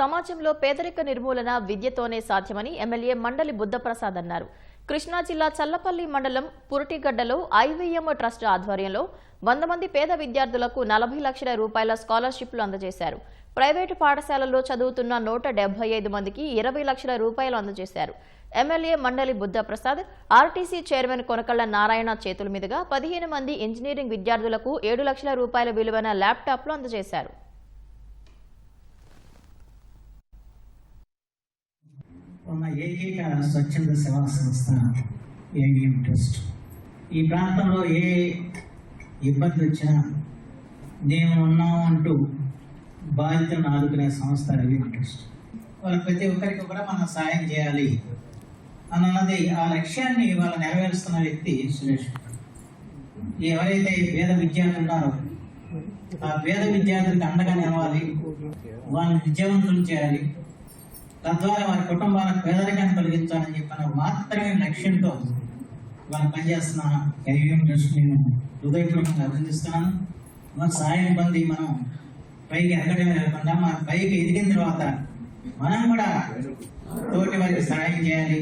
సమాజంలో పేదరిక నిర్మూలన విద్యతోనే సాధ్యమని ఎమ్మెల్యే మండలి బుద్ధప్రసాద్ అన్నారు. కృష్ణా జిల్లా చల్లపల్లి మండలం పురటిగడ్డలో ఐవీఎం ట్రస్ట్ ఆధ్వర్యంలో వంద మంది పేద విద్యార్థులకు నలభై లక్షల రూపాయల స్కాలర్షిప్లు అందజేశారు. ప్రైవేటు పాఠశాలల్లో చదువుతున్న నూట ఐదు మందికి ఇరవై లక్షల రూపాయలు అందజేశారు. MLA Mandali Buddhaprasad RTC chairman Konakalla Narayana చేతుల మీదుగా పదిహేను మంది ఇంజనీరింగ్ విద్యార్థులకు ఏడు లక్షల రూపాయల విలువైన ల్యాప్టాప్లు అందజేశారు. ఉన్న ఏకైక స్వచ్ఛంద సేవా సంస్థ ఏవిఎం ట్రస్ట్. ఈ ప్రాంతంలో ఏ ఇబ్బంది వచ్చినా నేను ఉన్నాము అంటూ బాధితులను ఆదుకునే సంస్థ ఏవిఎం ట్రస్ట్. వాళ్ళ ప్రతి ఒక్కరికి కూడా మనం సాయం చేయాలి అన్నది ఆ లక్ష్యాన్ని వాళ్ళు నెరవేరుస్తున్న వ్యక్తి సురేష్. ఎవరైతే పేద విద్యార్థులు ఉన్నారో ఆ పేద విద్యార్థులకు అండగా నిలవాలి వాళ్ళని విద్యావంతులు చేయాలి. తద్వారా వారి కుటుంబాలకు పేదరికాన్ని తొలగించాలని చెప్పిన మాత్రమే లక్ష్యంతో వాళ్ళు పనిచేస్తున్న ఐవీఎం ట్రస్ట్ నేను హృదయపూర్వకంగా అభినందిస్తున్నాను. మన సాయం పొంది మనం పైకి ఎక్కడమే లేకుండా మన పైకి ఎదిగిన తర్వాత మనం కూడా తోటి వారికి సహాయం చేయాలి.